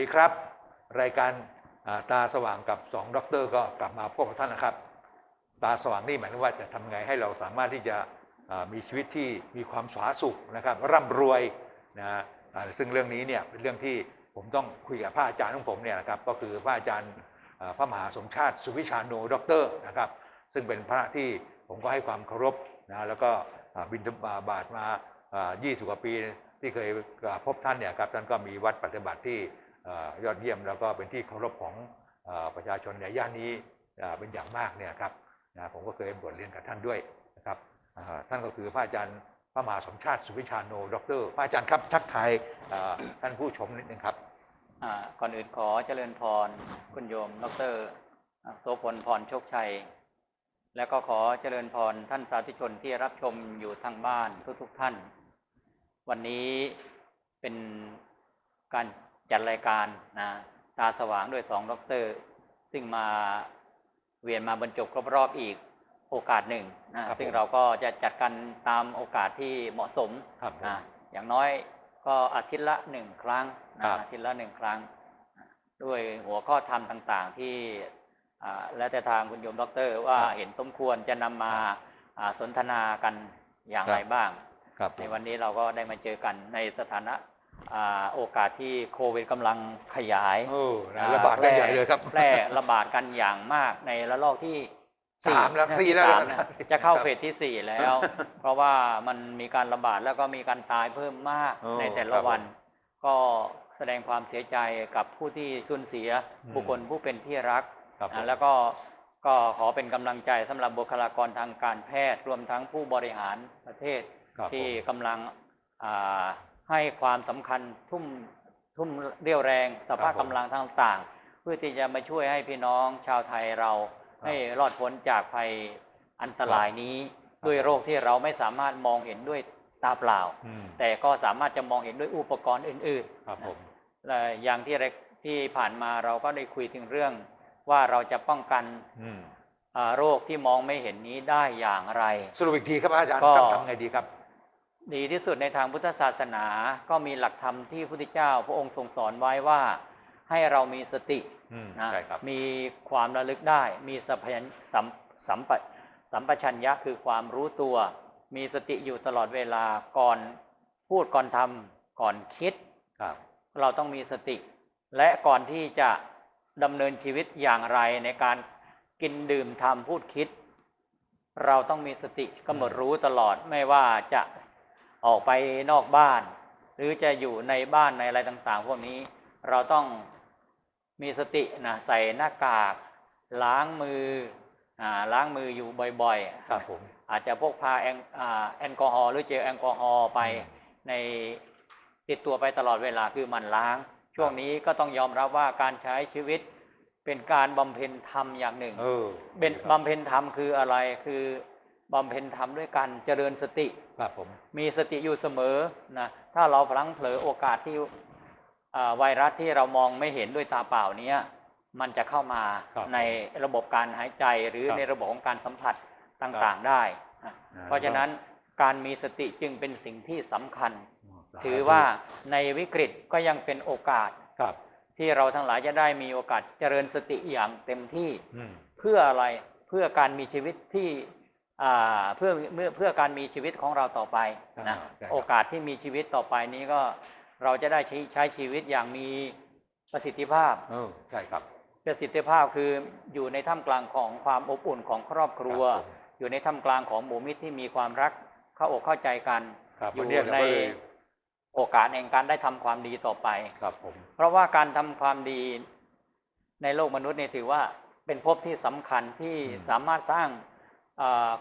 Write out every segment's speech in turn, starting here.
ดีครับ รายการตาสว่างกับสองด็อกเตอร์ก็กลับมาพบกับท่านนะครับ ตาสว่างนี่หมายถึงว่าจะทำไงให้เราสามารถที่จะมีชีวิตที่มีความสาสุขนะครับ ร่ำรวยนะฮะซึ่งเรื่องนี้เนี่ยเป็นเรื่องที่ผมต้องคุยกับพระอาจารย์ของผมเนี่ยนะครับก็คือพระอาจารย์พระมหาสมชาติสุวิชาโนด็อกเตอร์นะครับ ซึ่งเป็นพระที่ผมก็ให้ความเคารพนะแล้วก็บินบาตมาอ่า20 กว่าปีที่เคยพบท่านเนี่ยครับท่านก็มีวัดปฏิบัติที่ ยอดเยี่ยมแล้วก็เป็นที่เคารพของอประชาชนในย่านนี้เป็นอย่างมากเนี่ยครับผมก็เคยบวชเรียนกับท่านด้วยนะครับท่านก็คือพระอาจารย์พระมหาสมชาติสุวิชาโนด็อกเตอร์พระอาจารย์ครับทักทายท่านผู้ชมนิดนึงครับก่อนอื่นขอเจริญพรคุณโยมดรโสพลพรโชคชัย และก็ขอเจริญพรท่านสาธุชนที่รับชมอยู่ทางบ้านทุกๆทท่าน วันนี้เป็นการ จัดรายการนะตาสว่างด้วยสองด็อกเตอร์ ซึ่งมาเวียนมาบรรจบครบรอบอีกโอกาสหนึ่งนะครับซึ่งผมเราก็จะจัดกันตามโอกาสที่เหมาะสมครับผมนะอย่างน้อยก็อาทิตย์ละหนึ่งครั้งครันะบอาทิตย์ละหนึ่งครั้ง ด้วยหัวข้อธรรมต่าง ๆ ที่อ่าแล้วแต่ทางคุณโยมด็อกเตอร์ว่าครับเห็นสมควรจะนำมาอ่าสนทนากันอย่างครับไรบ้างครับผมในวันนี้เราก็ได้มาเจอกันในสถานะอ่า โอกาสที่โควิดกำลังขยายโอ้นะระบาดกันใหญ่เลยครับแพร่ระบาดกันอย่างมากในระลอกที่สามแล้วนะสี่แล้วสามนะนะจะเข้าครับเฟสที่สี่แล้ว เพราะว่ามันมีการระบาดแล้วก็มีการตายเพิ่มมากโอ้ในแต่คละรับวัน ก็แสดงความเสียใจกับผู้ที่สูญเสียอืมบุคคลผู้เป็นที่รักครับผมอ่าแล้วก็ก็ขอเป็นกำลังใจสำหรับบุคลากรทางการแพทย์ รวมทั้งผู้บริหารประเทศครับที่ผมกำลังอ่า ให้ความสำคัญทุ่มทุ่มเรี่ยวแรงสภาพครับผมกำลังต่างๆเพื่อที่จะมาช่วยให้พี่น้องชาวไทยเราครับให้รอดพ้นจากภัยอันตรายนี้ครับด้วยโรคที่เราไม่สามารถมองเห็นด้วยตาเปล่าอืมแต่ก็สามารถจะมองเห็นด้วยอุปกรณ์อื่นครับผมๆและอย่างที่เรกที่ผ่านมาเราก็ได้คุยถึงเรื่องว่าเราจะป้องกันอืมอ่าโรคที่มองไม่เห็นนี้ได้อย่างไร สรุปอีกทีครับอาจารย์ก็ต้องทำไงดีครับ ดีที่สุดในทางพุทธศาสนาก็มีหลักธรรมที่พระพุทธเจ้า พระองค์ทรงสอนไว้ว่าให้เรามีสติอืมนะใช่ครับมีความระลึกได้ มีสัพยัญสัมสัมปสัมปชัญญะคือความรู้ตัว มีสติอยู่ตลอดเวลาก่อนพูดก่อนทำก่อนคิดครับ เราต้องมีสติ และก่อนที่จะดำเนินชีวิตอย่างไรในการกินดื่มทำพูดคิด เราต้องมีสติกำหนดรู้ตลอดไม่ว่าจะ ออกไปนอกบ้าน หรือจะอยู่ในบ้านในอะไรต่างๆ พวกนี้เราต้องมีสตินะใส่หน้ากาก ล้างมืออ่าล้างมืออยู่บ่อยๆครับผมอาจจะพกพาแอลอ่าแอลกอฮอล์หรือเจลแอลกอฮอล์ไปอืมในติดตัวไปตลอดเวลาคือหมันล้าง ช่วงนี้ก็ต้องยอมรับว่าการใช้ชีวิตเป็นการบำเพ็ญธรรมอย่างหนึ่งเออเป็นดีครับบำเพ็ญธรรมคืออะไรคือ บำเพ็ญธรรมด้วยการเจริญสติครับผมมีสติอยู่เสมอนะถ้าเราพลั้งเผลอโอกาสที่อ่าไวรัสที่เรามองไม่เห็นด้วยตาเปล่าเนี้ยมันจะเข้ามาครับในระบบการหายใจหรือครับในระบบของการสัมผัสต่างๆได้นะอ่าเพราะฉะนั้นการมีสติจึงเป็นสิ่งที่สำคัญสธุถือว่าในวิกฤตก็ยังเป็นโอกาสครับที่เราทั้งหลายจะได้มีโอกาสเจริญสติอย่างเต็มที่อืมเพื่ออะไรเพื่อการมีชีวิตที่อ่า เพื่อเมื่อเพื่อการมีชีวิตของเราต่อไปนะอ่าได้ครับโอกาสที่มีชีวิตต่อไปนี้ก็เราจะได้ใช้ใช้ชีวิตอย่างมีประสิทธิภาพเออใช่ครับประสิทธิภาพคืออยู่ในท่ามกลางของความอบอุ่นของครอบครัวครับผมอยู่ในท่ามกลางของหมู่มิตรที่มีความรักเข้าอกเข้าใจกันครับอยู่วันนี้เราในก็เลยโอกาสแห่งการได้ทำความดีต่อไปครับผมเพราะว่าการทำความดีในโลกมนุษย์เนี่ยถือว่าเป็นภพที่สำคัญที่อืมสามารถสร้างอ่า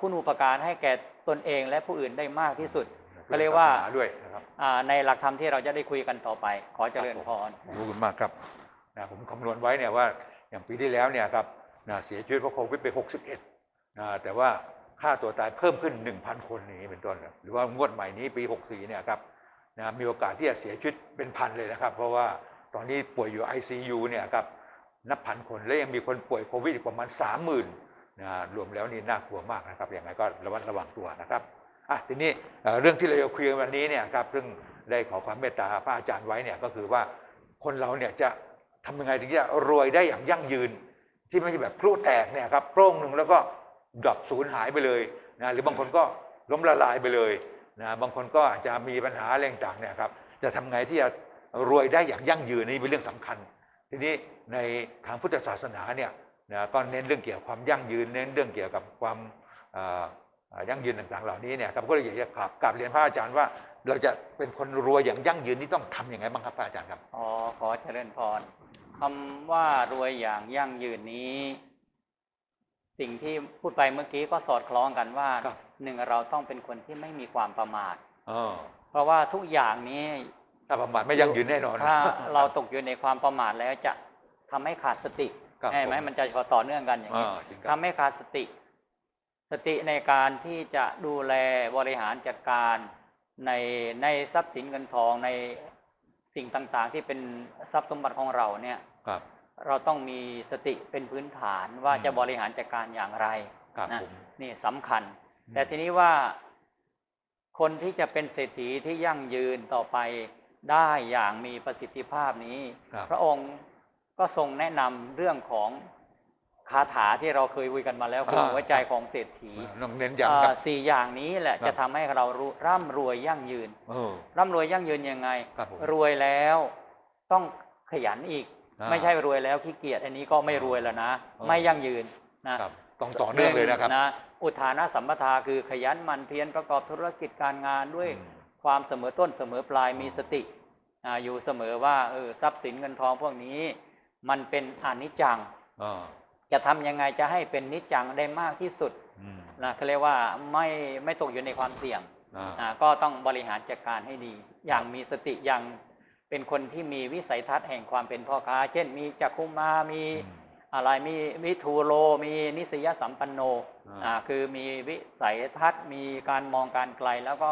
คุณูปการให้แก่ตนเองและผู้อื่นได้มากที่สุด ก็เรียกว่าศสนด้วยนะครับอ่าในหลักธรรมที่เราจะได้คุยกันต่อไป ขอเจริญพรขอบคุณมากครับนะผมคำนวณไว้เนี่ยว่าอย่างปีที่แล้วเนี่ยครับนะเสียชีวิตเพราะโควิดไป 61นะแต่ว่าค่าตัวตายเพิ่มขึ้น 1,000 คนอย่างนี้เป็นต้นครับหรือว่างวดใหม่นี้ปี 64เนี่ยครับนะมีโอกาสที่จะเสียชีวิตเป็นพันเลยนะครับ เพราะว่าตอนนี้ป่วยอยู่ ICU เนี่ยครับนับพันคนและยังมีคนป่วยโควิดอีกประมาณ 30,000 นะรวมแล้วนี่น่ากลัวมากนะครับ อย่างไรก็ระมัดระวังตัวนะครับอะทีนี้เรื่องที่เราจะคุยกันวันนี้เนี่ยครับซึ่งได้ขอความเมตตาพระอาจารย์ไว้เนี่ยก็คือว่าคนเราเนี่ยจะทำยังไงถึงจะรวยได้อย่างยั่งยืน ที่ไม่ใช่แบบพลุแตกเนี่ยครับโปร่งหนึ่งแล้วก็ดับสูญหายไปเลยนะหรือบางคนก็ล้มละลายไปเลยนะบางคนก็อาจจะมีปัญหาอะไรต่างเนี่ยครับจะทำไงที่จะรวยได้อย่างยั่งยืนนี่เป็นเรื่องสำคัญ ทีนี้ในทางพุทธศาสนาเนี่ย นะก็เน้นเรื่องเกี่ยวกับความยั่งยืนเน้นเรื่องเกี่ยวกับความเอ่อเอ่อยั่งยืนต่างๆเหล่านี้เนี่ยครับก็เลยอยากจะกราบกราบเรียนพระอาจารย์ว่าเราจะเป็นคนรวยอย่างยั่งยืนนี่ต้องทำยังไงบ้างครับพระอาจารย์ครับอ๋อขอเจริญพรคำว่ารวยอย่างยั่งยืนนี้ สิ่งที่พูดไปเมื่อกี้ก็สอดคล้องกันว่าครับหนึ่งเราต้องเป็นคนที่ไม่มีความประมาทเออเพราะว่าทุกอย่างนี้ถ้าประมาทไม่ยั่งยืนแน่นอนถ้าเราตกอยู่ในความประมาทแล้วจะทำให้ขาดสติครับ ใช่ไหมผมมันจะต่อเนื่องกันอย่างนี้อ่าจริงครับทำให้ขาดสติ สติในการที่จะดูแลบริหารจัดการในในทรัพย์สินเงินทองในสิ่งต่างๆ ที่เป็นทรัพย์สมบัติของเราเนี่ยครับ เราต้องมีสติเป็นพื้นฐานว่าอืมจะบริหารจัดการอย่างไรครับนะผมนี่สำคัญอืมแต่ทีนี้ว่าคนที่จะเป็นเศรษฐีที่ยั่งยืนต่อไปได้อย่างมีประสิทธิภาพนี้ครับพระองค์ ก็ทรงแนะนำเรื่องของคาถาที่เราเคยคุยกันมาแล้วคือหัวใจของเศรษฐีต้องเน้นย้ำครับอ่าสี่อย่างนี้แหละครับจะทำให้เรารู้ร่ำรวยยั่งยืนเออร่ำรวยยั่งยืนยังไงครับผมรวยแล้วต้องขยันอีกอ่าไม่ใช่รวยแล้วขี้เกียจอันนี้ก็ไม่รวยแล้วนะอ๋อไม่ยั่งยืนนะครับต้องต่อเนื่องเลยนะครับนะอุทานะสัมปทาคือขยันหมันเพียรประกอบธุรกิจการงานด้วยอืมความเสมอต้นเสมอปลายมีอ๋อสติอ่าอยู่เสมอว่าเออทรัพย์สินเงินทองพวกนี้ มันเป็นอนิจจังอ่าจะทำยังไงจะให้เป็นนิจจังได้มากที่สุดอืมนะเขาเรียกว่าไม่ไม่ตกอยู่ในความเสี่ยงอ่าอ่าก็ต้องบริหารจัดการให้ดี อย่างมีสติอย่างเป็นคนที่มีวิสัยทัศน์แห่งความเป็นพ่อค้า เช่น มีจักคุมามีอืมอะไรมีมิทูโรมีนิสยสัมปันโนอ่าอ่าคือมีวิสัยทัศน์ มีการมองการไกลแล้วก็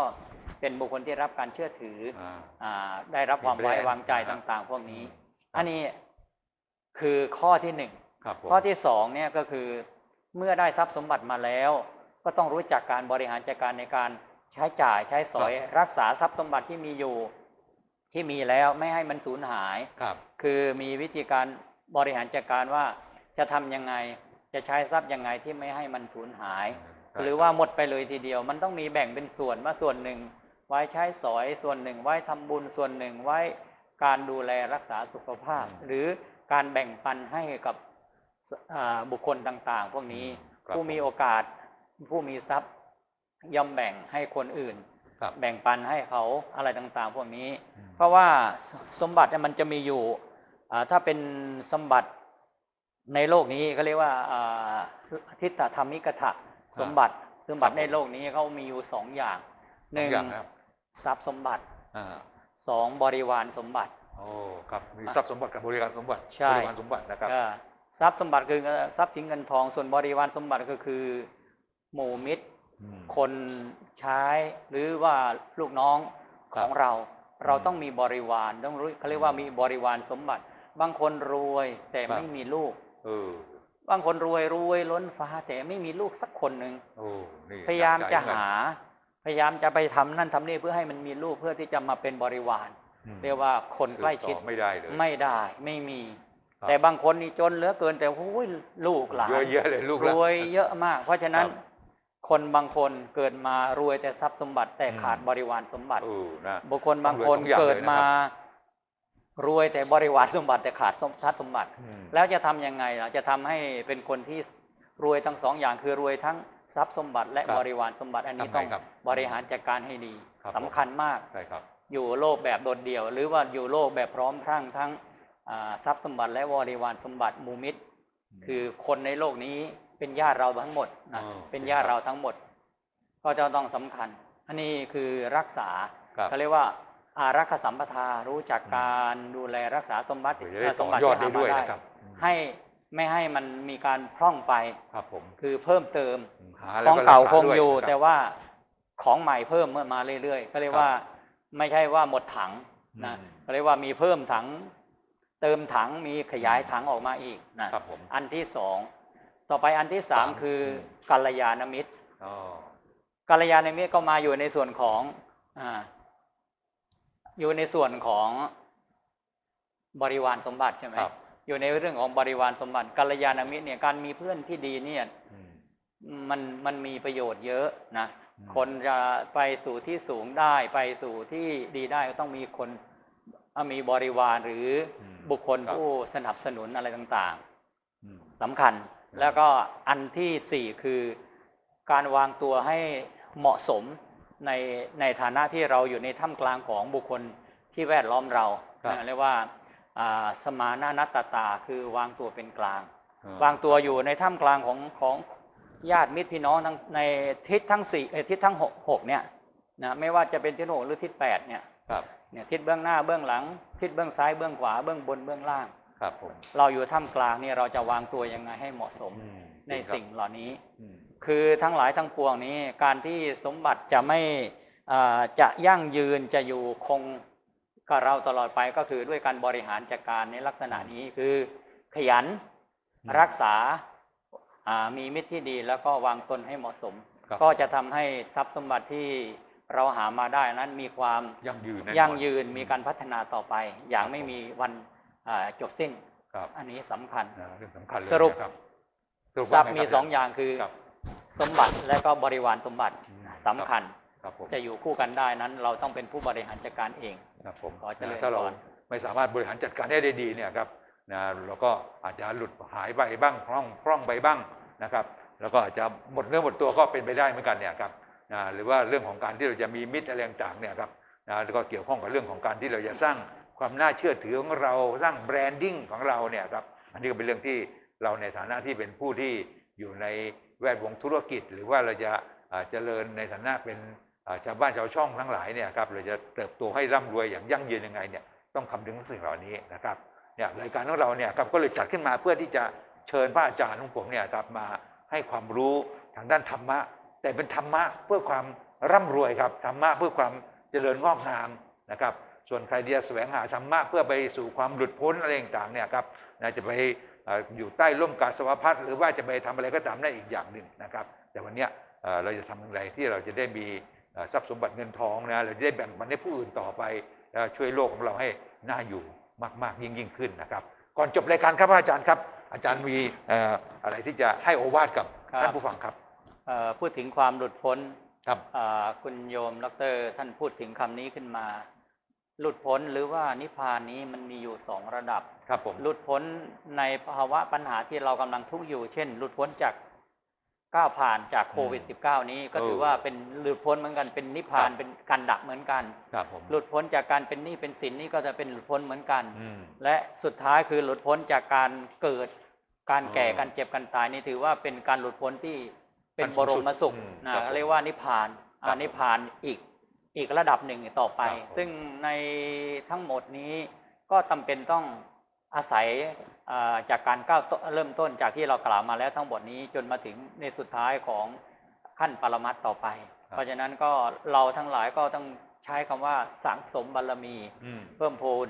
เป็นบุคคลที่รับการเชื่อถืออ่าอ่าได้รับความมีแบรนด์ไว้วางใจอ่าต่าง ๆ พวกนี้ครับอันนี้ คือข้อที่หนึ่งครับผมข้อที่สองเนี่ยก็คือเมื่อได้ทรัพย์สมบัติมาแล้ว ก็ต้องรู้จักการบริหารจัดการในการใช้จ่ายใช้สอยรักษาทรัพย์สมบัติที่มีอยู่ที่มีแล้วไม่ให้มันสูญหายครับคือมีวิธีการบริหารจัดการว่าจะทำยังไงจะใช้ทรัพย์ยังไงที่ไม่ให้มันสูญหาย หรือว่าหมดไปเลยทีเดียว มันต้องมีแบ่งเป็นส่วนว่าส่วนหนึ่ง ไว้ใช้สอยส่วนหนึ่ง ไว้ทำบุญส่วนหนึ่งไว้การดูแลรักษาสุขภาพ หรือ การแบ่งปันให้กับสอ่าบุคคลต่างๆ พวกนี้ครับผู้มีโอกาสผู้มีทรัพย์ย่อมแบ่งให้คนอื่นครับแบ่งปันให้เขาอะไรต่างๆ พวกนี้อืมเพราะว่าสสมบัติเนี่ยมันจะมีอยู่อ่าถ้าเป็นสมบัติในโลกนี้เขาเรียกว่าอ่าทิฏฐธรรมิกถะสมบัติสมบัติในโลกนี้เขามีอยู่สองอย่างหนึ่งสออย่างนะครับทรัพย์สมบัติอ่าสองบริวารสมบัติ โอ้ครับมีทรัพย์สมบัติกับบริการสมบัติใช่บริวารสมบัตินะครับเออทรัพย์สมบัติคือทรัพย์สินเงินทองส่วนบริวารสมบัติก็คือหมู่มิตรอืมคนใช้หรือว่าลูกน้องครัขบองเรา เราอืมต้องมีบริวารต้องรู้เขาเรียกว่ามีบริวารสมบัติ บางคนรวยแต่ครับไม่มีลูกเออบางคนรวยรวยล้นฟ้าแต่ไม่มีลูกสักคนหนึ่งโอ้นี่พยายามหนักจะใจเหมือนกันหา พยายามจะไปทำนั่นทำนี่เพื่อให้มันมีลูกเพื่อที่จะมาเป็นบริวารอืม เรียกว่าคนใกล้ชิดสืบต่อไม่ได้เลยไม่ได้ไม่มีครับแต่บางคนนี่จนเหลือเกินแต่โอ้ยลูกหลานเยอะแยะเลยลูกรละวยเยอะมาก เพราะฉะนั้นครับคนบางคนเกิดมารวยแต่ทรัพย์สมบัติ แต่อืมขาดบริวารสมบัติเออนะบุคคลบางคนต้องรวยสองอย่างเกิดเลยนะครับมารวยแต่บริวารสมบัติแต่ขาดสมทรัพย์สมบัติอืมแล้วจะทำยังไงล่ะจะทำให้เป็นคนที่รวยทั้งสองอย่างคือรวยทั้งทรัพย์สมบัติและครับบริวารสมบัติอันนี้ทำไงต้องครับบริหารจัดการให้ดีครับสำคัญมากใช่ครับ อยู่โลกแบบโดดเดี่ยว หรือว่าอยู่โลกแบบพร้อมพรั่งทั้งอ่าทรัพย์สมบัติและบริวารสมบัติหมูมิตร คือคนในโลกนี้เป็นญาติเราทั้งหมดนะอ๋อเป็นญาติเราทั้งหมด ก็จะต้องสำคัญ อันนี้คือรักษาครับเขาเรียกว่าอารักขสัมปทารู้จักการดูแลรักษาสมบัติเดี๋ยวจะได้สมบัติต่อยอดที่หาได้ด้วยมานะครับอืมให้ไม่ให้มันมีการพร่องไปครับผมคือเพิ่มเติมหาขแล้วองเก่ารัษคงอยู่ด้วยนะครับแต่ว่าของใหม่เพิ่มเมื่อมาเรื่อยๆ ก็เรียกครับว่า ไม่ใช่ว่าหมดถังนะอืมก็เรียกว่ามีเพิ่มถัง เติมถังมีขยายถังออกมาอีกนะครับผมอันที่สองต่อไปอันที่สามสามคืออมกัลยาณมิตรอ๋อกัลยาณมิตรก็มาอยู่ในส่วนของอ่าอยู่ในส่วนของบริวารสมบัติใช่ไหมครับอยู่ในเรื่องของบริวารสมบัติกัลยาณมิตรเนี่ยการมีเพื่อนที่ดีเนี่ยอืมมันมันมีประโยชน์เยอะนะอืม คนจะไปสู่ที่สูงได้ไปสู่ที่ดีได้ก็ต้องมีคนอะมีบริวารหรืออมบุคคลครับผู้สนับสนุนอะไรต่างอืมๆสำคัญแล้วก็อันที่สี่คือการวางตัวให้เหมาะสมในในฐานะที่เราอยู่ในท่ามกลางของบุคคลที่แวดล้อมเราครับนะเรียกว่าอ่าสมานานัตตตาคือวางตัวเป็นกลางอ่วางตัวอยู่ในท่ามกลางของของ ญาติมิตรพี่น้องทั้งในทิศทั้งสี่เอ่อทิศทั้งหกหกเนี่ยนะไม่ว่าจะเป็นทิศหกหรือทิศแปดเนี่ยครับเนี่ยทิศเบื้องหน้าเบื้องหลัง ทิศเบื้องซ้ายเบื้องขวาเบื้องบนเบื้องล่าง ครับผมเราอยู่ท่ามกลางเนี่ยเราจะวางตัวยังไงให้เหมาะสมอืมในสิ่งเหล่านี้ อืมคือทั้งหลายทั้งปวงนี้การที่สมบัติจะไม่อ่าจะยั่งยืนจะอยู่คงกับเราตลอดไปก็คือด้วยการบริหารจัดการในลักษณะนี้คือขยันอืมรักษาอ่า มีมิตรที่ดีแล้วก็วางตนให้เหมาะสมครับก็จะทำให้ทรัพย์สมบัติที่เราหามาได้นั้นมีความยั่งยืนแน่นอนยั่งยืนมีการพัฒนาต่อไป อย่างไม่มีวันอ่าจบสิ้นครับอันนี้สำคัญนะเรื่องสำคัญเลยสรุปนะครับทรัพย์ว่าไมีสองอย่างคือครับสมบัติและก็บริวารสมบัติอืมสำคัญครับผมจะอยู่คู่กันได้นั้น เราต้องเป็นผู้บริหารจัดการเองครับผมขอเจริญนะถ้าเราพรไม่สามารถบริหารจัดการได้ดีเนี่ยครับ นะเราก็อาจจะหลุดหายไปบ้างพร่องพร่องไปบ้างนะครับ แล้วก็อาจจะหมดเนื้อหมดตัวก็เป็นไปได้เหมือนกันเนี่ยครับนะหรือว่าเรื่องของการที่เราจะมีมิตรอะไรต่างเนี่ยครับนะแล้วก็เกี่ยวข้องกับเรื่องของการที่เราจะสร้างความน่าเชื่อถือของเราสร้างแบรนดิ้งของเราเนี่ยครับอันนี้ก็เป็นเรื่องที่เราในฐานะที่เป็นผู้ที่อยู่ในแวดวงธุรกิจ หรือว่าเราจะเจริญในฐานะเป็นชาวบ้านชาวช่องทั้งหลายเนี่ยครับเราจะเติบโตให้ร่ำรวยอย่างยั่งยืนยังไงเนี่ยต้องคำนึงถึงสิ่งเหล่านี้นะครับ เนี่ยรายการของเราเนี่ยครับก็เลยจัดขึ้นมาเพื่อที่จะเชิญพระอาจารย์ของผมเนี่ยครับมาให้ความรู้ทางด้านธรรมะ แต่เป็นธรรมะเพื่อความร่ำรวยครับธรรมะเพื่อความเจริญงอกงามนะครับ ส่วนใครที่จะแสวงหาธรรมะเพื่อไปสู่ความหลุดพ้นอะไรต่างๆเนี่ยครับจะไปอยู่ใต้ร่มกาสวพัดหรือว่าจะไปทำอะไรก็ตามได้อีกอย่างหนึ่งนะครับ แต่วันนี้เราจะทำอย่างไรที่เราจะได้มีทรัพย์สมบัติเงินทองนะเราจะได้แบ่งปันให้ผู้อื่นต่อไปช่วยโลกของเราให้น่าอยู่ มากๆยิ่งยิ่งขึ้นนะครับ ก่อนจบรายการครับพระอาจารย์ครับ อาจารย์มีเอ่ออะไรที่จะให้โอวาทกับครับท่านผู้ฟังครับเอ่อพูดถึงความหลุดพ้นครับอ่าคุณโยมดรท่านพูดถึงคำนี้ขึ้นมา หลุดพ้นหรือว่านิพพานนี้มันมีอยู่สองระดับครับผมหลุดพ้นในภาวะปัญหาที่เรากำลังทุกข์อยู่ เช่น หลุดพ้นจาก ก้าวผ่านจากโควิด -19 นี้ก็ถือว่าเป็นหลุดพ้นเหมือนกันเป็นนิพพานเป็นการดับเหมือนกันครับผมหลุดพ้นจากการเป็นหนี้เป็นสินนี่ก็จะเป็นหลุดพ้นเหมือนกันอืมและสุดท้ายคือหลุดพ้นจากการเกิดการแก่อ๋อการเจ็บการตายนี่ถือว่าเป็นการหลุดพ้นที่เป็นขั้นบสูงรสุดมสุขอืมนะครับผมเรียกว่านิพพานครัอ่าบนิพพานอีกอีกระดับหนึ่งต่อไปครับผมซึ่งในทั้งหมดนี้ก็จำเป็นต้องอาศัยอ่า จากการก้าวต้นเริ่มต้นจากที่เรากล่าวมาแล้วทั้งหมดนี้จนมาถึงในสุดท้ายของขั้นปรมัตถ์ต่อไป เพราะฉะนั้นก็เราทั้งหลายก็ต้องใช้คำว่าสังสมบารมีอืมเพิ่มพูน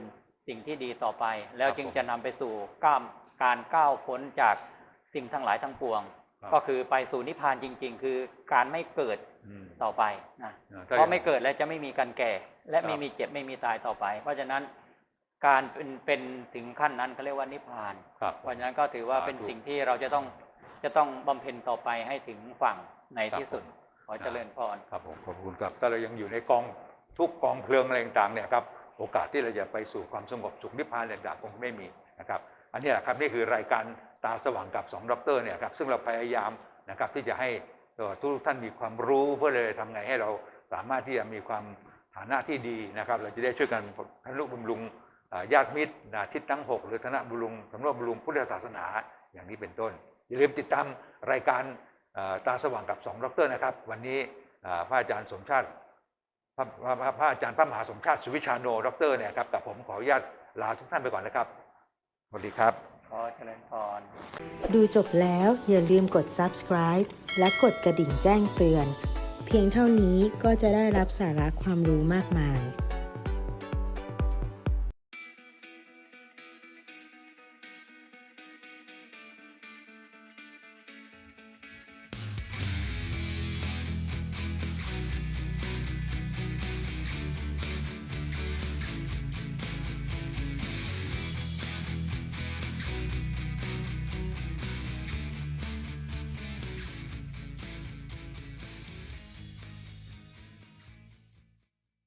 สิ่งที่ดีต่อไป แล้วครับจึงผมจะนำไปสู่ก้ามการก้าวพ้นจากสิ่งทั้งหลายทั้งปวงครับก็คือไปสู่นิพพานจริง ๆ คือการไม่เกิดอืมต่อไปนะอ่เพราะไม่เกิดแล้วจะไม่มีการแก่ และครับไม่มีเจ็บไม่มีตายต่อไป เพราะฉะนั้น การเป็นเป็นถึงขั้นนั้นเขาเรียกว่านิพพานครับเพราะฉะนั้นก็ถือว่าสาธุเป็นสิ่งที่เราจะต้องจะต้องบำเพ็ญต่อไปให้ถึงฝั่งในครับที่สุดผมขอเจริญพรครับผมขอบคุณครับถ้าเรายังอยู่ในกองทุกกองเพลิงอะไรต่างๆเนี่ยครับโอกาสที่เราจะไปสู่ความสงบสุขนิพพานอะไรต่างๆคงไม่มีนะครับ อันนี้แหละครับนี่คือรายการตาสว่างกับสองด็อกเตอร์เนี่ยครับซึ่งเราพยายามนะครับที่จะให้เอ่อทุกท่านมีความรู้เพื่อเลยทำไงให้เราสามารถที่จะมีความฐานะที่ดีนะครับ เราจะได้ช่วยกันทนุบำรุงอ่า ญาติมิตรนะทิศทั้งหกหรือธนบำรุงสำรวจบำรุงพุทธศาสนา อย่างนี้เป็นต้น อย่าลืมติดตามรายการเอ่อตาสว่างกับสองด็อกเตอร์นะครับ วันนี้อ่าพระอาจารย์สมชาติพระพระพระพระอาจารย์พระมหาสมชาติสุวิชาโนด็อกเตอร์เนี่ยครับกับผมขออนุญาตลาทุกท่านไปก่อนนะครับสวัสดีครับขอเจริญพรดูจบแล้วอย่าลืมกด subscribe และกดกระดิ่งแจ้งเตือน เพียงเท่านี้ก็จะได้รับสาระความรู้มากมาย